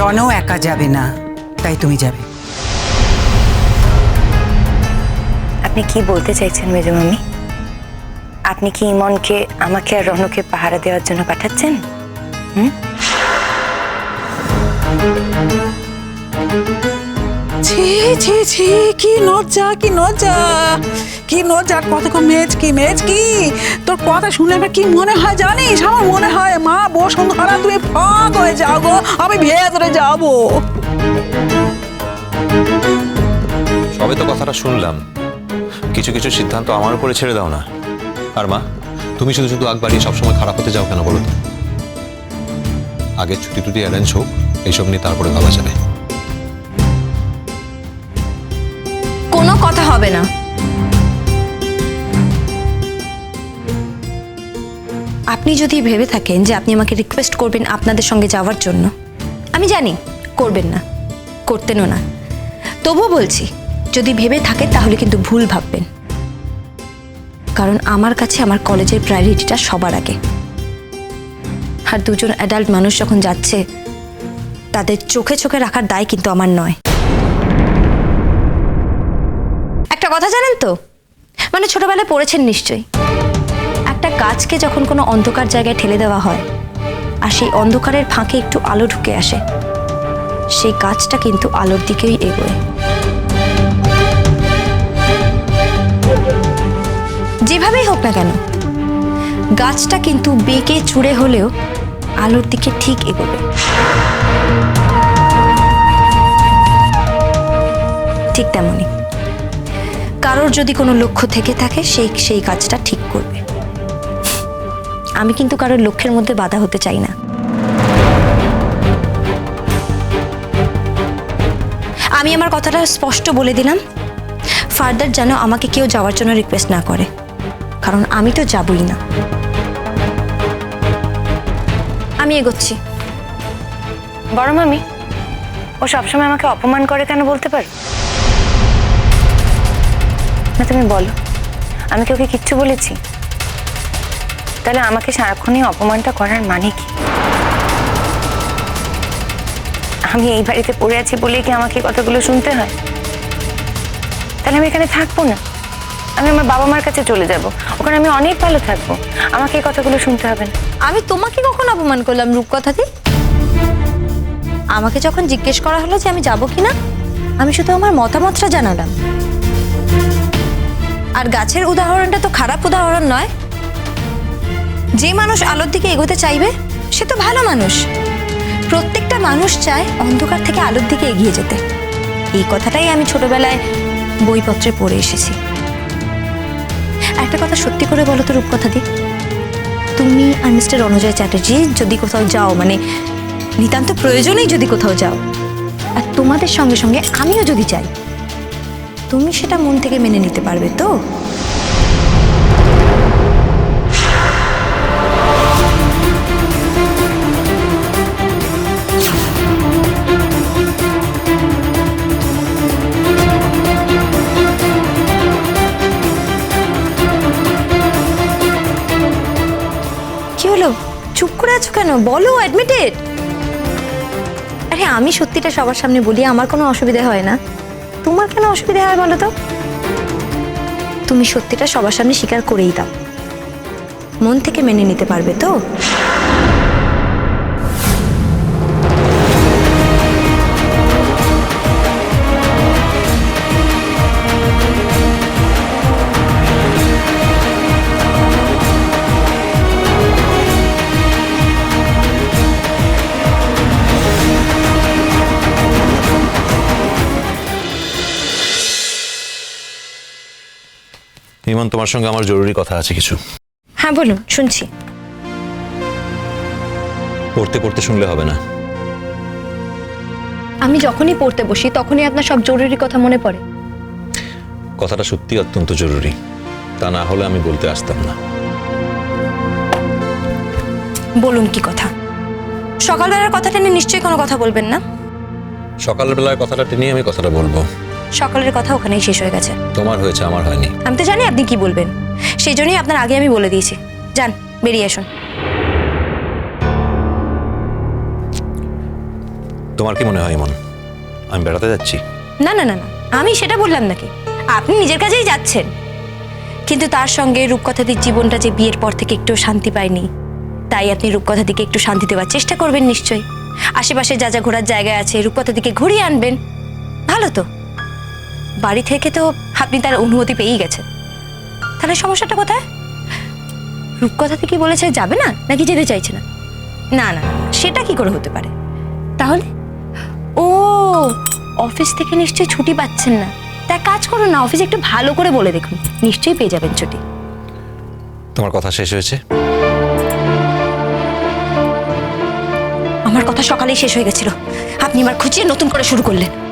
রনও একা যাবে না, তাই তুমি যাবে। আপনি কি বলতে চাইছেন, মেজো মামি? আপনি কি ইমনকে, আমাকে আর রনকে পাহারা দেওয়ার জন্য পাঠাচ্ছেন? ছি ছি ছি, কি লজ্জা কি লজ্জা। কি লজ্জা কত মেজ কি মেজ কি? তোর কথা শুনে আমার কি মনে হয় জানিস? আমার মনে হয় মা বসুন্ধরা তুমি ফাঁক হয়ে যাও গো, আমি ভেতরে যাব। সবে তো কথাটা শুনলাম। কিছু কিছু সিদ্ধান্ত আমার উপরে ছেড়ে দাও না। আর মা, তুমি শুধু শুধু আগ বাড়িয়ে সবসময় খারাপ হতে যাও কেন বলো তো? আগে ছুটি টুটি অ্যারেঞ্জ হোক, এইসব নিয়ে তারপরে ভাবা যাবে। হবে না। আপনি যদি ভেবে থাকেন যে আপনি আমাকে রিকোয়েস্ট করবেন আপনাদের সঙ্গে যাওয়ার জন্য, আমি জানি করবেন না, করতেনও না। তবুও বলছি, যদি ভেবে থাকেন তাহলে কিন্তু ভুল ভাববেন। কারণ আমার কাছে আমার কলেজের প্রায়োরিটিটা সবার আগে। আর দুজন অ্যাডাল্ট মানুষ যখন যাচ্ছে, তাদের চোখে চোখে রাখার দায় কিন্তু আমার নয়। একটা কথা জানেন তো? মানে ছোটবেলায় পড়েছেন নিশ্চয়ই। একটা গাছকে যখন কোনো অন্ধকার জায়গায় ঠেলে দেওয়া হয়, আর সেই অন্ধকারের ফাঁকে একটু আলো ঢুকে আসে, সেই গাছটা কিন্তু আলোর দিকেই এগোয়। যেভাবেই হোক না কেন, গাছটা কিন্তু বেঁকে চুড়ে হলেও আলোর দিকে ঠিক এগোবে। ঠিক তেমনই। কারোর যদি কোনো লক্ষ্য থেকে থাকে, সেই সেই কাজটা ঠিক করবে। আমি কিন্তু কারোর লক্ষ্যের মধ্যে বাধা হতে চাই না। আমি আমার কথাটা স্পষ্ট বলে দিলাম। ফার্দার যেন আমাকে কেউ যাওয়ার জন্য রিকোয়েস্ট না করে। কারণ আমি তো যাবই না। আমি এগোচ্ছি। বড় মামি, ও সবসময় আমাকে অপমান করে কেন বলতে পারো? না, তুমি বলো। আমি কি ওকে কিচ্ছু বলেছি? তাহলে আমাকে সারাক্ষণই অপমানটা করার মানে কি? আমি এই বাড়িতে পড়ে আছি বলে কি আমাকে কথাগুলো শুনতে হয়? তাহলে আমি এখানে থাকব না। আমি আমার বাবা মার কাছে চলে যাব। ওখানে আমি অনেক ভালো থাকব। আমাকে এই কথাগুলো শুনতে হবে না। আমি তোমাকে কখন অপমান করলাম রূপকথা দি আমাকে যখন জিজ্ঞেস করা হলো যে আমি যাব কিনা, আমি শুধু আমার মতামতটা জানালাম। আর গাছের উদাহরণটা তো খারাপ উদাহরণ নয়। যে মানুষ আলোর দিকে এগোতে চাইবে, সে তো ভালো মানুষ। প্রত্যেকটা মানুষ চায় অন্ধকার থেকে আলোর দিকে এগিয়ে যেতে। এই কথাটাই আমি ছোটবেলায় বইপত্রে পড়ে এসেছি। একটা কথা সত্যি করে বলো তো রূপকথা দি তুমি আর মিস্টার অনুজয় চ্যাটার্জি যদি কোথাও যাও মানে নিতান্ত প্রয়োজনেই যদি কোথাও যাও, আর তোমাদের সঙ্গে সঙ্গে আমিও যদি যাই তুমি সেটা মন থেকে মেনে নিতে পারবে তো? চুপ করে আছো কেন? বলো অ্যাডমিটেড আরে আমি সত্যিটা সবার সামনে বলি, আমার কোনো অসুবিধা হয় না। তোমার কেন অসুবিধা হয় বলো তো? তুমি সত্যিটা সবার সামনে স্বীকার করেই দাও। মন থেকে মেনে নিতে পারবে তো? ইমন তোমার সঙ্গে আমার জরুরি কথা আছে কিছু। হ্যাঁ বলুন শুনছি। পড়তে পড়তে শুনলে হবে না। আমি যখনই পড়তে বসি তখনই আপনার সব জরুরি কথা মনে পড়ে। কথাটা সত্যি অত্যন্ত জরুরি। তা না হলে আমি বলতে আসতাম না। বলুন কি কথা? সকালবেলার কথাটা নিয়ে নিশ্চয়ই কোনো কথা বলবেন না? সকালবেলার কথাটা নিয়ে আমি কথাটা বলব। সকালের কথা ওখানেই শেষ হয়ে গেছে। তোমার হয়েছে আমার হয়নি। আমি তো জানি আপনি কি বলবেন। সেই জন্যই আপনার আগে আমি বলে দিয়েছি। যান বেরিয়ে আসুন। তোমার কি মনে হয় মন আমি বেড়াতে যাচ্ছি? না না না না আমি সেটা বললাম নাকি? আপনি নিজের কাছেই যাচ্ছেন। কিন্তু তার সঙ্গে রূপকথাদির জীবনটা যে বিয়ের পর থেকে একটু শান্তি পায়নি তাই আপনি রূপকথা রূপকথাদিকে একটু শান্তি দেওয়ার চেষ্টা করবেন নিশ্চয়ই। আশেপাশে যা যা ঘোরার জায়গা আছে রূপকথাদিকে ঘুরিয়ে আনবেন। ভালো তো। বাড়ি থেকে তো আপনি তার অনুমতি পেয়েই গেছেন। তাহলে সমস্যাটা কোথায়? রূপকথাদি কি বলেছে যাবে না নাকি যেতে চাইছে না? না না সেটা কি করে হতে পারে? তাহলে? ও অফিস থেকে নিশ্চয়ই ছুটি পাচ্ছেন না। তা কাজ করুন না অফিসে একটু ভালো করে বলে দেখুন নিশ্চয়ই পেয়ে যাবেন ছুটি। তোমার কথা শেষ হয়েছে? আমার কথা সকালেই শেষ হয়ে গেছিল। আপনি এবার খুঁচিয়ে নতুন করে শুরু করলেন।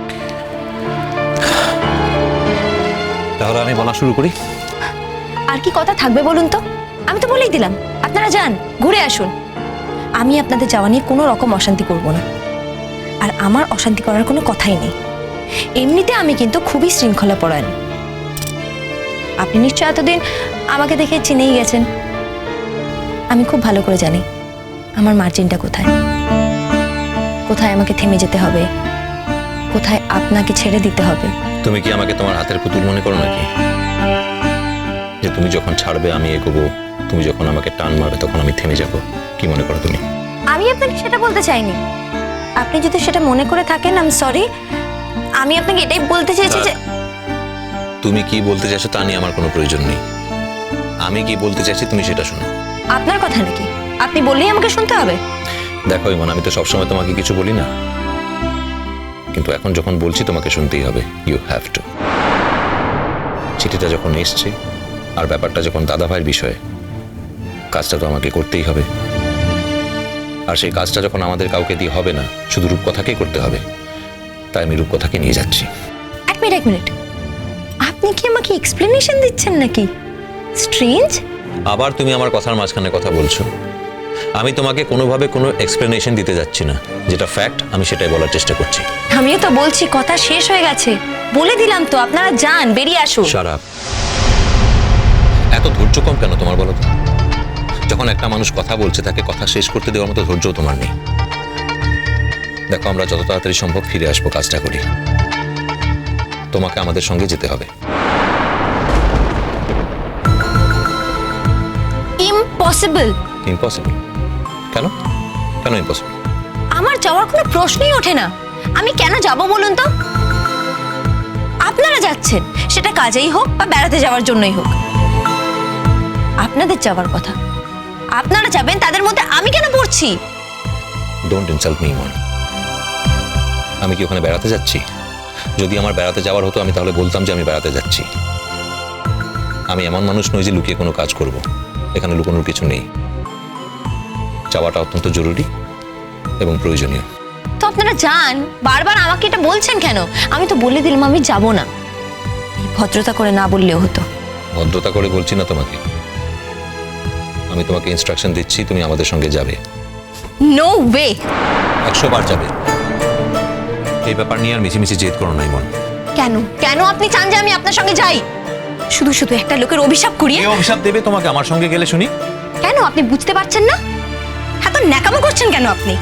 তাহলে আমি বলা শুরু করি। আর কি কথা থাকবে বলুন তো? আমি তো বলেই দিলাম। আপনারা যান, ঘুরে আসুন। আমি আপনাদের যাওয়া নিয়ে কোনো রকম অশান্তি করব না। আর আমার অশান্তি করার কোনো কথাই নেই। এমনিতে আমি কিন্তু খুবই শৃঙ্খলা পরায়ণ আপনি নিশ্চয় এতদিন আমাকে দেখে চিনেই গেছেন। আমি খুব ভালো করে জানি আমার মার্জিনটা কোথায়। কোথায় আমাকে থেমে যেতে হবে? কোথায় আপনাকে ছেড়ে দিতে হবে? তুমি কি আমাকে তোমার হাতের পুতুল মনে করো নাকি? যে তুমি যখন ছাড়বে আমি এগোবো। তুমি যখন আমাকে টান মারবে তখন আমি থেমে যাব। কি মনে করো তুমি? আমি আপনাকে সেটা বলতে চাইনি। আপনি যদি সেটা মনে করে থাকেন আম সরি আমি আপনাকে এটাই বলতে চেয়েছি যে তুমি কি বলতে চাইছো তা নিয়ে আমার কোনো প্রয়োজন নেই। আমি কি বলতে চাইছি তুমি সেটা শোনো। আপনার কথা নাকি? আপনি বললেই আমাকে শুনতে হবে। দেখো ইমন আমি তো সবসময় তোমাকে কিছু বলি না। কিন্তু এখন যখন বলছি তোমাকে শুনতেই হবে ইউ হ্যাভ টু চিঠিটা যখন এসছে আর ব্যাপারটা যখন দাদা ভাইয়ের বিষয়ে কাজটা তো আমাকে করতেই হবে। আর সেই কাজটা যখন আমাদের কাউকে দিয়ে হবে না শুধু রূপকথাকেই করতে হবে। তাই আমি রূপকথাকে নিয়ে যাচ্ছি। এক মিনিট এক মিনিট। আপনি কি আমাকে এক্সপ্লেনেশন দিচ্ছেন নাকি? স্ট্রেঞ্জ আবার তুমি আমার কথার মাঝখানে কথা বলছো। আমি তোমাকে কোনোভাবে কোনো এক্সপ্লেনেশন দিতে যাচ্ছি না। যেটা ফ্যাক্ট আমি সেটাই বলার চেষ্টা করছি। আমিও তো বলছি কথা শেষ হয়ে গেছে। বলে দিলাম তো আপনারা যান বেরিয়ে আসুন। সারাপ এত ধৈর্য কম কেন তোমার বলো তো? যখন একটা মানুষ কথা বলছে তাকে কথা শেষ করতে দেওয়ার মতো ধৈর্য তোমার নেই। দেখো আমরা যত তাড়াতাড়ি সম্ভব ফিরে আসব কাজটা করি। তোমাকে আমাদের সঙ্গে যেতে হবে। ইম্পসিবল ইম্পসিবল কেন ইম্পসিবল আমার যাওয়ার কোনো প্রশ্নই ওঠে না। আমি কেন যাব বলুন তো? আপনারা যাচ্ছেন সেটা কাজেই হোক বা বেড়াতে যাওয়ার জন্যই হোক। আপনাদের যাওয়ার কথা। আপনারা যাবেন তাদের মধ্যে আমি কেন পড়ছি? ডোন্ট ইনসাল্ট মি মন আমি কি ওখানে বেড়াতে যাচ্ছি? যদি আমার বেড়াতে যাওয়ার হতো আমি তাহলে বলতাম যে আমি বেড়াতে যাচ্ছি। আমি এমন মানুষ নই যে লুকিয়ে কোনো কাজ করব। এখানে লুকোনোর কিছু নেই। যাওয়াটা অত্যন্ত জরুরি এবং প্রয়োজনীয়। তো আপনারা যান বারবার আমাকে এটা বলছেন কেন? আমি তো বলে দিলাম আমি যাব না। ভদ্রতা করে না বললেও হতো। ভদ্রতা করে বলছি না তোমাকে। আমি তোমাকে ইনস্ট্রাকশন দিচ্ছি তুমি আমাদের সঙ্গে যাবে। নো ওয়ে একশো বার যাবে। এই ব্যাপার নিয়ে আর মিছিমিছি জেদ করো নাই মন কেন? কেন আপনি চান যে আমি আপনার সঙ্গে যাই? শুধু শুধু একটা লোকের অভিশাপ করিয়ে অভিশাপ দেবে তোমাকে? আমার সঙ্গে গেলে শুনি। কেন? আপনি বুঝতে পারছেন না? ন্যাকামো করছেন কেন আপনি?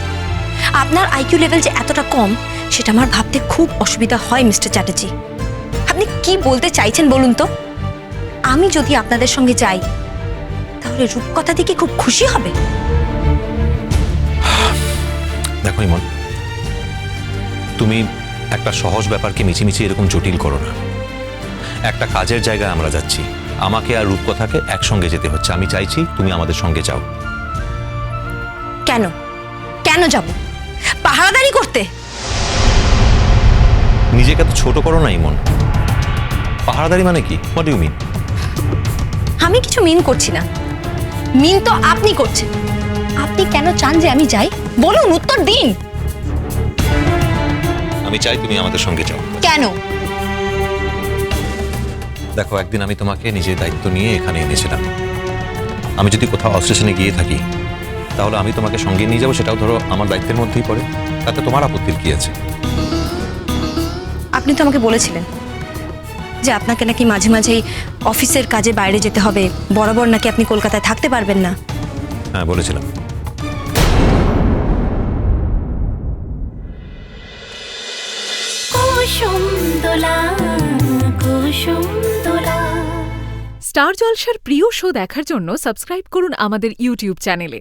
আপনার আইকিউ লেভেল যে এতটা কম, সেটা আমার ভাবতে খুব অসুবিধা হয়, মিস্টার চ্যাটার্জি। আপনি কি বলতে চাইছেন বলুন তো? আমি যদি আপনাদের সঙ্গে যাই, তাহলে রূপকথা থেকে খুব খুশি হবে। দেখো ইমন, তুমি একটা সহজ ব্যাপারকে মিছিমিছি এরকম জটিল করো না। একটা কাজের জায়গায় আমরা যাচ্ছি, আমাকে আর রূপকথাকে একসঙ্গে যেতে হচ্ছে। আমি চাইছি তুমি আমাদের সঙ্গে যাও। কেন? কেন যাব? পাহারাদারি করতে? নিজেকে তো ছোট করো না ইমন। পাহাড়াদারি মানে কি? হোয়াট ইউ মিন আমি কিছু মিন করছি না। মিন তো আপনি করছেন। আপনি কেন চান যে আমি যাই? বলুন উত্তর দিন। আমি চাই তুমি আমাদের সঙ্গে যাও। কেন? দেখো একদিন আমি তোমাকে নিজের দায়িত্ব নিয়ে এখানে এনেছিলাম। আমি যদি কোথাও অস্টেশনে গিয়ে থাকি তাহলে আমি তোমাকে সঙ্গে নিয়ে যাব সেটাও ধরো আমার দায়িত্বের মধ্যেই পড়ে। তাতে তোমার আপত্তির কি আছে? আপনি তো আমাকে বলেছিলেন যে আপনাকে নাকি মাঝে মাঝেই অফিসের কাজে বাইরে যেতে হবে। বরাবর নাকি আপনি কলকাতায় থাকতে পারবেন না। হ্যাঁ বলেছিলাম। স্টার জলসার প্রিয় শো দেখার জন্য সাবস্ক্রাইব করুন আমাদের ইউটিউব চ্যানেলে।